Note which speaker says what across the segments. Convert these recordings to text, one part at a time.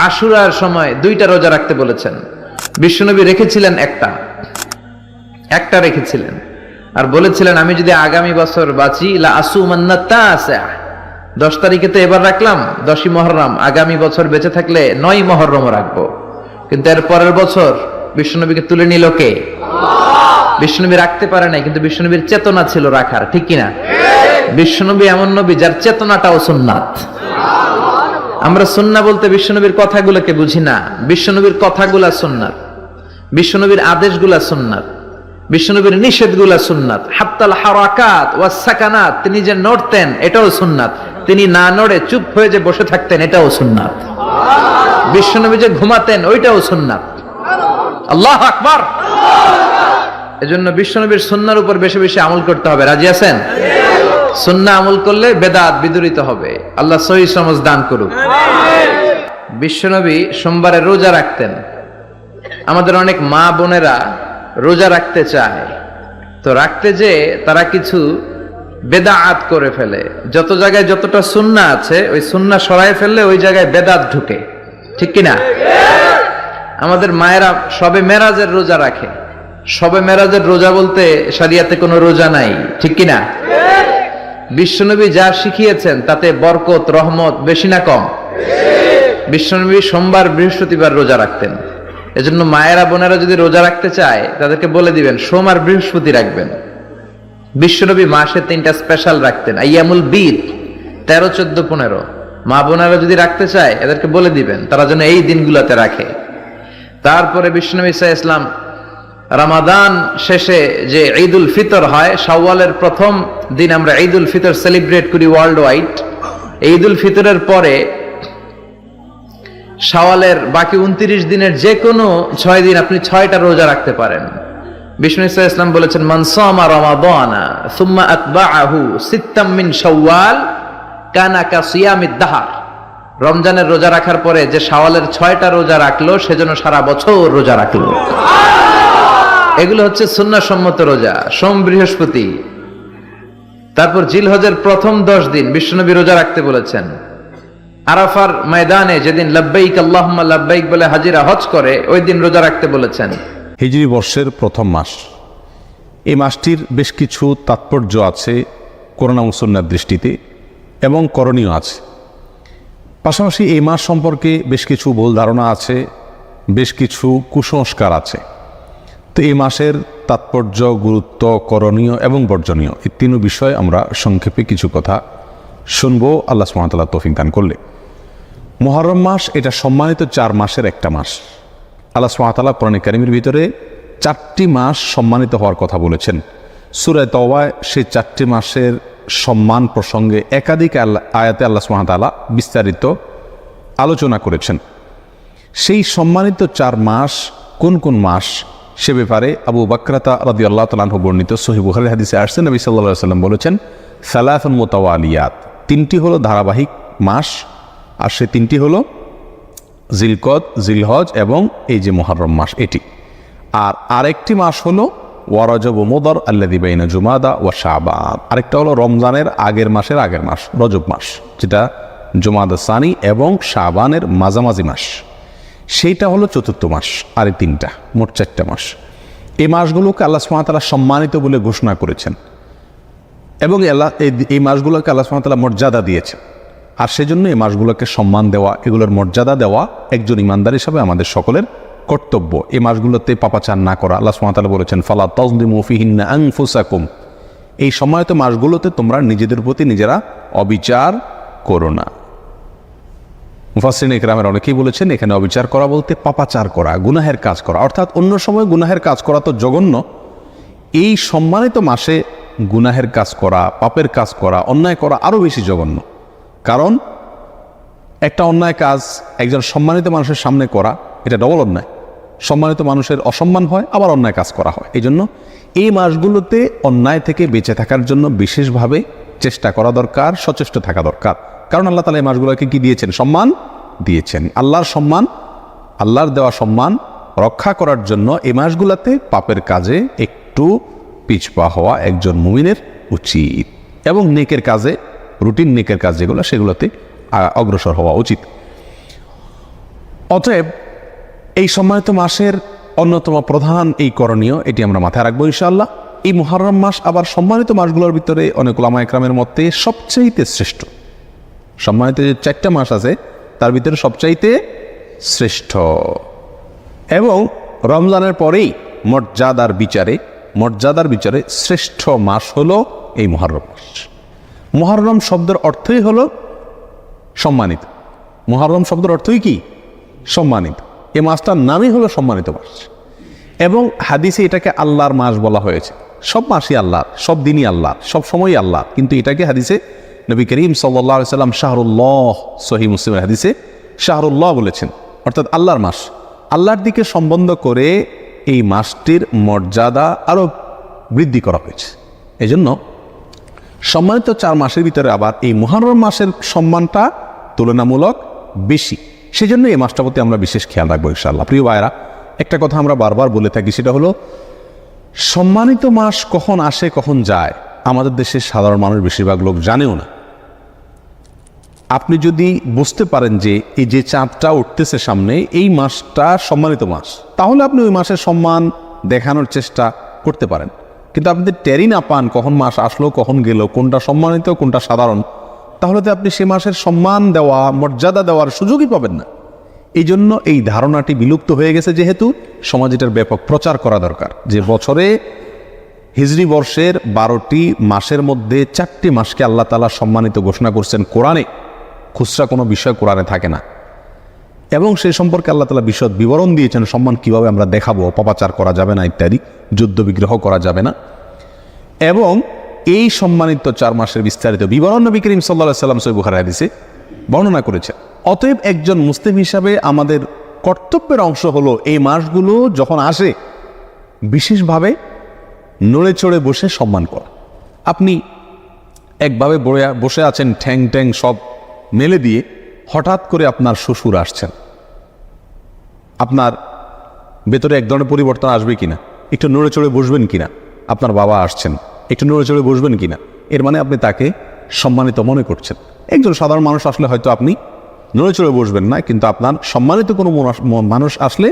Speaker 1: আশুরার সময় দুইটা রোজা রাখতে বলেছেন। বিশ্বনবী রেখেছিলেন একটা। একটা রেখেছিলেন। আর বলেছিলেন, আমি যদি আগামী বছর বাঁচি দশ তারিখে তো এবার রাখলাম, দশই মহরম। আগামী বছর বেঁচে থাকলে নয় মহরম রাখব। কিন্তু এর পরের বছর বিশ্বনবীকে তুলে নিল কে? বিশ্বনবী রাখতে পারে নাই, কিন্তু বিশ্বনবীর চেতনা ছিল রাখার, ঠিক কিনা? বিশ্বনবী এমন নবী যার চেতনাটাও সুন্নাত। আমরা সুন্না বলতে বিশ্বনবীর কথাগুলোকে বুঝি না। বিশ্বনবীর কথাগুলা সুন্নাত বিশ্বনবীর আদেশগুলা সুন্নাত বিশ্বনবীর নিষেধগুলা সুন্নাত হাত্তাল হারাকাত ওয়াস সাকানাত, তিনি যে নড়তেন, এটাও সুন্নাত তিনি না নড়ে চুপ হয়ে যে বসে থাকতেন, এটাও সুন্নাত বিশ্বনবী যে ঘুমাতেন, ওইটাও সুন্নাত আল্লাহ আকবার! এজন্য বিশ্বনবীর সুন্নার উপর বেশি বেশি আমল করতে হবে। রাজি আছেন? সুন্না আমল করলে বেদাত বিদরিত হবে। আল্লাহ সহি সমাজ দান করুক। বিশ্বনবী সোমবারে রোজা রাখতেন। আমাদের অনেক মা বোনেরা রোজা রাখতে চায়। তো রাখতে যে তারা কিছু বেদাত করে ফেলে। যত জায়গায় যতটা সুন্না আছে, ওই সুন্না সরাই ফেললে ওই জায়গায় বেদাত ঢুকে। ঠিক কিনা? আমাদের মায়েরা সবে মেরাজের রোজা রাখে। সবে মেরাজের রোজা বলতে সারিয়াতে কোনো রোজা নাই। ঠিক কিনা? বিশ্বনবী যা শিখিয়েছেন, তাতে বরকত, রহমত বেশি না কম। বিশ্বনবী সোমবার বৃহস্পতিবার রোজা রাখতেন। এজন্য মায়েরা, বোনেরা যদি রোজা রাখতে চায়, তাদেরকে বলে দিবেন, সোম আর বৃহস্পতি রাখবেন। বিশ্বনবী মাসে তিনটা স্পেশাল রাখতেন, আইয়ামুল বীর, তেরো, চোদ্দ, পনেরো। মা বোনেরা যদি রাখতে চায়, এদেরকে বলে দিবেন, তারা যেন এই দিনগুলোতে রাখে। তারপরে বিষ্ণনবী ইসা ইসলাম রামাদান শেষে যে ঈদ উল ফিতর হয় সাওয়ালের প্রথম দিন আমরা ঈদ উল ফিতর সেলিব্রেট করি ওয়ার্ল্ড ওয়াইড ঈদ উল ফিতরের পরে সাওয়ালের বাকি উনত্রিশ দিনের যে কোনো ছয় দিন আপনি ছয়টা রোজা রাখতে পারেন। বিষ্ণু ইসা ইসলাম বলেছেন মানসামা রমাদানা সুম্মা আতবাআহু সিত্তাম মিন শাওয়াল কানা কা সিয়ামিদ দাহার। রমজানের রোজা রাখার পরে যে সাওয়ালের ছয়টা রোজা রাখল সেজন্য সারা বছর রোজা রাখল। এগুলো হচ্ছে সুন্নাসম্মত রোজা, সোম বৃহস্পতি। তারপর জিলহজের প্রথম দশ দিন, বিশ্বনবী রোজা রাখতে বলেছেন। আরাফার ময়দানে যেদিন লব্বাইক আল্লাহুম্মা লাব্বাইক বলে হাজিরা হজ করে, ওই দিন রোজা রাখতে বলেছেন।
Speaker 2: হিজরি বর্ষের প্রথম মাস। এই মাসটির বেশ কিছু তাৎপর্য আছে করোনা মুসন্নার দৃষ্টিতে এবং করণীয় আছে। পাশাপাশি এই মাস সম্পর্কে বেশ কিছু ভুল ধারণা আছে, বেশ কিছু কুসংস্কার আছে। তো এই মাসের তাৎপর্য, গুরুত্ব, করণীয় এবং বর্জনীয় এই তিন বিষয়ে আমরা সংক্ষেপে কিছু কথা শুনব। আল্লাহ সুমতাল্লাহ তৌফিক দান করলে। মহরম মাস এটা সম্মানিত চার মাসের একটা মাস। আল্লাহ সুমাতাল্লাহ কোরআন কারিমের ভিতরে চারটি মাস সম্মানিত হওয়ার কথা বলেছেন। সুরায় তওয়ায় সেই চারটি মাসের সম্মান প্রসঙ্গে একাধিক আয়াতে আল্লাহ সুমাতাল্লাহ বিস্তারিত আলোচনা করেছেন। সেই সম্মানিত চার মাস কোন কোন মাস? সে ব্যাপারে আবু বাক্রাতা রাদি আল্লাহ তালাহ বর্ণিত সহি বুখারি হাদিসে আসছেন নবী সাল্লাহ সাল্লাম বলেছেন সালাফন মোতাওয়ালিয়াত, তিনটি হলো ধারাবাহিক মাস আর সে তিনটি হলো জিলকদ, জিলহজ এবং এই যে মহরম মাস এটি। আর আরেকটি মাস হলো ওয়ারজব মোদর আল্লাদি বাইনা জুমাদা ওয়া শাবান। আরেকটা হলো রমজানের আগের মাসের আগের মাস, রজব মাস, যেটা জুমাদা সানি এবং শাবানের মাঝামাঝি মাস। সেইটা হলো চতুর্থ মাস আর তিনটা মোট চারটা মাস। এই মাসগুলোকে আল্লাহ সুমাতালা সম্মানিত বলে ঘোষণা করেছেন। এবং আল্লাহ, এই মাসগুলোকে আল্লাহ সুমাতালা মর্যাদা দিয়েছেন। আর সেজন্য এই মাসগুলোকে সম্মান দেওয়া, এগুলোর মর্যাদা দেওয়া একজন ইমানদার হিসাবে আমাদের সকলের কর্তব্য। এই মাসগুলোতে পাপাচার না করা। আল্লাহ সুমাতালা বলেছেন, ফালা তজদিমুফিহিন্না আংফুসাকুম এই সময়ত মাসগুলোতে তোমরা নিজেদের প্রতি নিজেরা অবিচার করো না। মুফাসরিন ইকরামের অনেকেই বলেছেন, এখানে অবিচার করা বলতে পাপাচার করা, গুনাহের কাজ করা। অর্থাৎ অন্য সময় গুনাহের কাজ করা তো জঘন্য। এই সম্মানিত মাসে গুনাহের কাজ করা, পাপের কাজ করা, অন্যায় করা আরও বেশি জঘন্য। কারণ একটা অন্যায় কাজ একজন সম্মানিত মানুষের সামনে করা, এটা ডবল অন্যায়। সম্মানিত মানুষের অসম্মান হয়, আবার অন্যায় কাজ করা হয়। এই জন্য এই মাসগুলোতে অন্যায় থেকে বেঁচে থাকার জন্য বিশেষভাবে চেষ্টা করা দরকার, সচেষ্ট থাকা দরকার। কারণ আল্লাহ তালা এই মাসগুলোকে কি দিয়েছেন? সম্মান দিয়েছেন। আল্লাহর সম্মান, আল্লাহর দেওয়া সম্মান রক্ষা করার জন্য এই মাসগুলোতে পাপের কাজে একটু পিছপা হওয়া একজন মুমিনের উচিত এবং নেকের কাজে, রুটিন নেকের কাজ যেগুলো, সেগুলোতে অগ্রসর হওয়া উচিত। অতএব এই সম্মানিত মাসের অন্যতম প্রধান এই করণীয়, এটি আমরা মাথায় রাখব ইনশাআল্লাহ। এই মুহররম মাস আবার সম্মানিত মাসগুলোর ভিতরে অনেক ওলামা একরামের মতে সবচাইতে শ্রেষ্ঠ। সম্মানিত যে চারটা মাস আছে, তার ভিতরে সবচাইতে শ্রেষ্ঠ। এবং রমজানের পরেই মর্যাদার বিচারে মর্যাদার বিচারে শ্রেষ্ঠ মাস হলো এই মহরম মাস। মহরম শব্দের অর্থই হলো সম্মানিত। মহরম শব্দের অর্থই কি? সম্মানিত। এই মাসটার নামই হলো সম্মানিত মাস। এবং হাদিসে এটাকে আল্লাহর মাস বলা হয়েছে। সব মাসই আল্লাহ সব দিনই আল্লাহ সব সময়ই আল্লাহ কিন্তু এটাকে হাদিসে নবী করিম সাল্লাহ সাল্লাম শাহরুল্লাহ সহি মুসলিমের হাদিসে শাহরুল্লাহ বলেছেন, অর্থাৎ আল্লাহর মাস। আল্লাহর দিকে সম্বন্ধ করে এই মাসটির মর্যাদা আরও বৃদ্ধি করা হয়েছে। এজন্য সম্মানিত চার মাসের ভিতরে আবার এই মহারম মাসের সম্মানটা তুলনামূলক বেশি। সেজন্য এই মাসটার প্রতি আমরা বিশেষ খেয়াল রাখব ইনশাআল্লাহ। প্রিয় ভাইরা একটা কথা আমরা বারবার বলে থাকি, সেটা হলো সম্মানিত মাস কখন আসে, কখন যায়, আমাদের দেশের সাধারণ মানুষ বেশিরভাগ লোক জানেও না। আপনি যদি বুঝতে পারেন যে এই যে চাঁদটা উঠতেছে সামনে, এই মাসটা সম্মানিত মাস, তাহলে আপনি ওই মাসের সম্মান দেখানোর চেষ্টা করতে পারেন। কিন্তু আপনি টেরি না পান কখন মাস আসলো, কখন গেল, কোনটা সম্মানিত, কোনটা সাধারণ, তাহলে তো আপনি সে মাসের সম্মান দেওয়া, মর্যাদা দেওয়ার সুযোগই পাবেন না। এই জন্য এই ধারণাটি বিলুপ্ত হয়ে গেছে যেহেতু সমাজ এটার ব্যাপক প্রচার করা দরকার। যে বছরে হিজরি বর্ষের বারোটি মাসের মধ্যে চারটি মাসকে আল্লাহ তালা সম্মানিত ঘোষণা করছেন কোরআনে। খুচরা কোনো বিষয় কোরআনে থাকে না। এবং সেই সম্পর্কে আল্লাহ তালা বিশদ বিবরণ দিয়েছেন, সম্মান কীভাবে আমরা দেখাবো, অপপ্রচার করা যাবে না ইত্যাদি, যুদ্ধ বিগ্রহ করা যাবে না। এবং এই সম্মানিত চার মাসের বিস্তারিত বিবরণ নবী করিম সাল্লা সাল্লাম সৈ বুখার হাদিসে বর্ণনা করেছে। অতএব একজন মুসলিম হিসাবে আমাদের কর্তব্যের অংশ হলো এই মাসগুলো যখন আসে, বিশেষভাবে নড়ে চড়ে বসে সম্মান করা। আপনি একভাবে বসে আছেন ঠ্যাং ঠ্যাং সব মেলে দিয়ে হঠাৎ করে আপনার শ্বশুর আসছেন। আপনার ভেতরে এক ধরনের পরিবর্তন আসবে কিনা? একটু নড়ে চড়ে বসবেন কিনা? আপনার বাবা আসছেন, একটু নড়ে চড়ে বসবেন কিনা? এর মানে আপনি তাকে সম্মানিত মনে করছেন। একজন সাধারণ মানুষ আসলে হয়তো আপনি নড়ে চড়ে বসবেন না, কিন্তু আপনার সম্মানিত কোনো মানুষ আসলে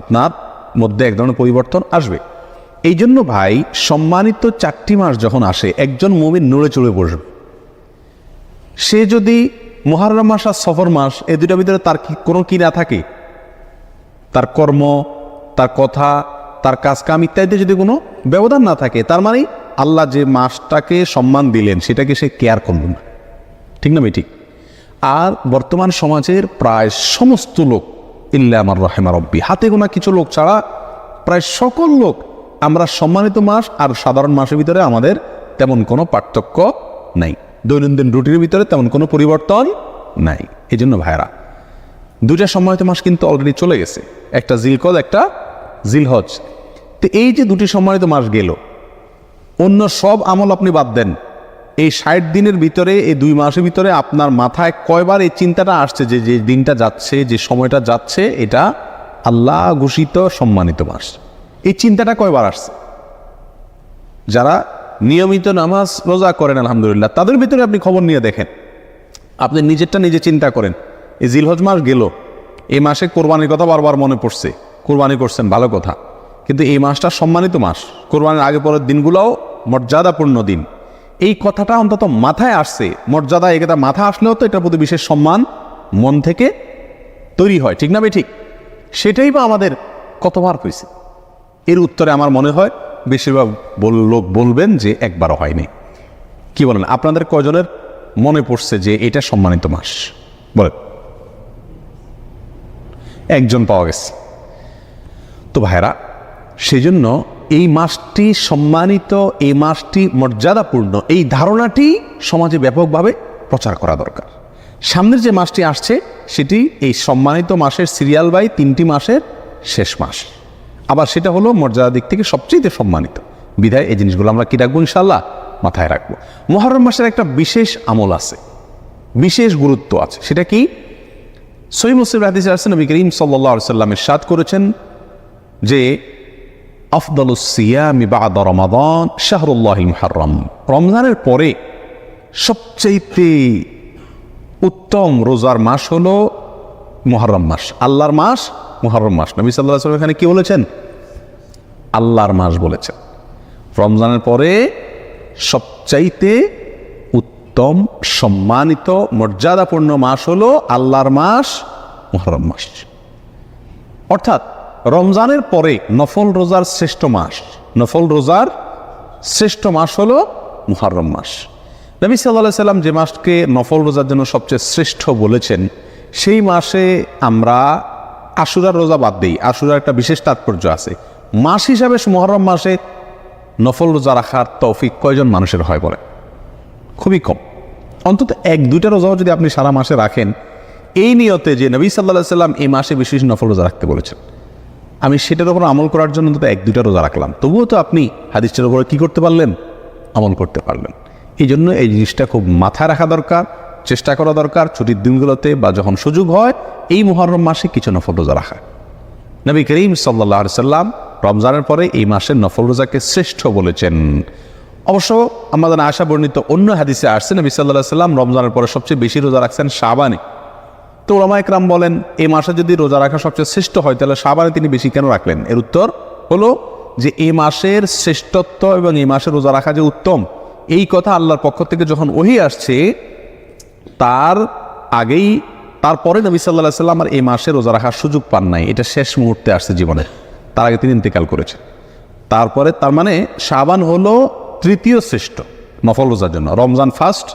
Speaker 2: আপনার মধ্যে এক ধরনের পরিবর্তন আসবে। এই জন্য ভাই, সম্মানিত চারটি মাস যখন আসে, একজন মুমিন নড়ে চড়ে বসবে। সে যদি মহারম মাস আর সফর মাস এই দুটার ভিতরে তার কোনো কি না থাকে? তার কর্ম, তার কথা, তার কাজ কাম ইত্যাদিতে যদি কোনো ব্যবধান না থাকে, তার মানে আল্লাহ যে মাসটাকে সম্মান দিলেন, সেটাকে সে কেয়ার করল না। ঠিক না ঠিক? আর বর্তমান সমাজের প্রায় সমস্ত লোক, ইল্লা আমার রহেমা রব্বি, হাতে গোনা কিছু লোক ছাড়া প্রায় সকল লোক, আমরা সম্মানিত মাস আর সাধারণ মাসের ভিতরে আমাদের তেমন কোনো পার্থক্য নাই। দৈনন্দিন রুটিনের ভিতরে তেমন কোনো পরিবর্তন নাই। এই জন্য ভাইরা দুইটা সম্মানিত মাস কিন্তু অলরেডি চলে গেছে। একটা জিলকদ, একটা জিলহজ। তো এই যে দুটি সম্মানিত মাস গেল, অন্য সব আমল আপনি বাদ দেন। এই ষাট দিনের ভিতরে, এই দুই মাসের ভিতরে আপনার মাথায় কয়বার এই চিন্তাটা আসছে যে যে দিনটা যাচ্ছে, যে সময়টা যাচ্ছে, এটা আল্লাহ ঘোষিত, সম্মানিত মাস। এই চিন্তাটা কয়বার আসছে? যারা নিয়মিত নামাজ রোজা করেন, আলহামদুলিল্লাহ। তাদের ভিতরে আপনি খবর নিয়ে দেখেন। আপনি নিজেরটা নিজে চিন্তা করেন। এই জিলহজ মাস গেল। এই মাসে কোরবানির কথা বারবার মনে পড়ছে। কোরবানি করছেন, ভালো কথা। কিন্তু এই মাসটা সম্মানিত মাস। কোরবানির আগে পরের দিনগুলোও মর্যাদাপূর্ণ দিন। এই কথাটা অন্তত মাথায় আসছে। মর্যাদা এটা মাথা আসলেও তো এটার প্রতি বিশেষ সম্মান মন থেকে তৈরি হয়। ঠিক না ভাই? ঠিক। সেটাই বা আমাদের কতবার হয়েছে। এর উত্তরে আমার মনে হয় বেশিরভাগ লোক বলবেন যে একবারও হয়নি। কি বলেন? আপনাদের কজনের মনে পড়ছে যে এটা সম্মানিত মাস? বলেন। একজন পাওয়া গেছে। তো ভাইরা সেজন্য এই মাসটি সম্মানিত, এই মাসটি মর্যাদাপূর্ণ, এই ধারণাটি সমাজে ব্যাপকভাবে প্রচার করা দরকার। সামনের যে মাসটি আসছে, সেটি এই সম্মানিত মাসের সিরিয়াল বাই তিনটি মাসের শেষ মাস। আবার সেটা হলো মর্যাদার দিক থেকে সবচেয়ে সম্মানিত। বিধায় এই জিনিসগুলো আমরা কি রাখব ইনশাল্লাহ মাথায় রাখব। মহরম মাসের একটা বিশেষ আমল আছে। বিশেষ গুরুত্ব আছে। সেটা কি? সহি মুসলিম হাদিসে আসছে নবী করিম সাল্লাহ সাল্লামের সাদ করেছেন যে আফদলুসিয়ামি বাদ রমাদান শাহরুল্লাহ মুহাররম। রমজানের পরে সবচাইতে উত্তম রোজার মাস হলো মুহররম মাস। আল্লাহর মাস মুহররম মাস। নবী সাল্লাহ সাল্লাম এখানে কি বলেছেন? আল্লাহর মাস বলেছেন। রমজানের পরে সবচাইতে উত্তম, সম্মানিত, মর্যাদাপূর্ণ মাস হলো আল্লাহর মাস মুহররম মাস। অর্থাৎ রমজানের পরে নফল রোজার শ্রেষ্ঠ মাস, নফল রোজার শ্রেষ্ঠ মাস হলো মুহররম মাস। নবী সাল্লাহ সাল্লাম যে মাসকে নফল রোজার জন্য সবচেয়ে শ্রেষ্ঠ বলেছেন, সেই মাসে আমরা আশুরার রোজা বাদ দিই। আশুরার একটা বিশেষ তাৎপর্য আছে। মাস হিসাবে মহরম মাসে নফল রোজা রাখার তৌফিক কয়জন মানুষের হয় বলে? খুবই কম। অন্তত এক, দুইটা রোজাও যদি আপনি সারা মাসে রাখেন, এই নিয়তে যে নবী সাল্লাহ সাল্লাম এই মাসে বিশেষ নফল রোজা রাখতে বলেছেন। আমি সেটার উপর আমল করার জন্য অন্তত এক, দুইটা রোজা রাখলাম। তবুও তো আপনি হাদিসটার উপরে কী করতে পারলেন? আমল করতে পারলেন। এই জন্য এই জিনিসটা খুব মাথায় রাখা দরকার, চেষ্টা করা দরকার। ছুটির দিনগুলোতে বা যখন সুযোগ হয়, এই মুহররম মাসে কিছু নফল রোজা রাখা। নবী করিম সাল্লাহ সাল্লাম রমজানের পরে এই মাসের নফল রোজাকে শ্রেষ্ঠ বলেছেন। অবশ্য আমাদের আশা বর্ণিত অন্য হাদিসে আসছে, নবী সাল্লাহ সাল্লাম রমজানের পরে সবচেয়ে বেশি রোজা রাখছেন শাবানে। তো ওলামা একরাম বলেন, এই মাসে যদি রোজা রাখা সবচেয়ে শ্রেষ্ঠ হয়, তাহলে শাবানে তিনি বেশি কেন রাখলেন? এর উত্তর হলো যে, এই মাসের শ্রেষ্ঠত্ব এবং এই মাসে রোজা রাখা যে উত্তম, এই কথা আল্লাহর পক্ষ থেকে যখন ওহি আসছে, তার আগেই তারপরে নবী সাল্লাহ সাল্লাম আর এই মাসে রোজা রাখার সুযোগ পান নাই। এটা শেষ মুহূর্তে আসছে জীবনে। তার আগে তিনি ইন্তেকাল করেছেন। তারপরে তার মানে শাবান হলো তৃতীয় শ্রেষ্ঠ নফল রোজার জন্য। রমজান ফার্স্ট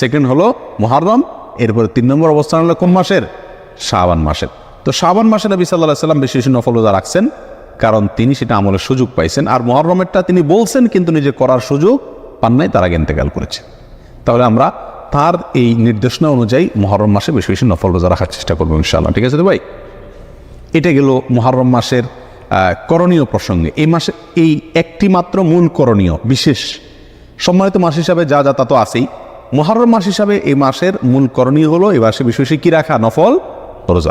Speaker 2: সেকেন্ড হলো মুহাররম, এরপরে তিন নম্বর অবস্থান হলো কোন মাসের? শাবান মাসের। তো শাবান মাসে নবী সাল্লাহ সাল্লাম বেশি বেশি নফল রোজা রাখছেন, কারণ তিনি সেটা আমলের সুযোগ পাইছেন। আর মহরমেরটা তিনি বলছেন, কিন্তু নিজে করার সুযোগ পান নাই, তার আগে ইন্তেকাল করেছেন। তাহলে আমরা তার এই নির্দেশনা অনুযায়ী মহরম মাসে বেশি বেশি নফল রোজা রাখার চেষ্টা করব ইনশাআল্লাহ। ঠিক আছে তো ভাই? এটা গেল মহরম মাসের করণীয় প্রসঙ্গে। এই মাসে, এই একটি মাত্র মূল করণীয়, বিশেষ, সম্মানিত মাস হিসাবে যা যা তা তো আছেই। মহরম মাস হিসাবে এই মাসের মূল করণীয় হলো এই মাসে বেশি বেশি কি রাখা? নফল, রোজা।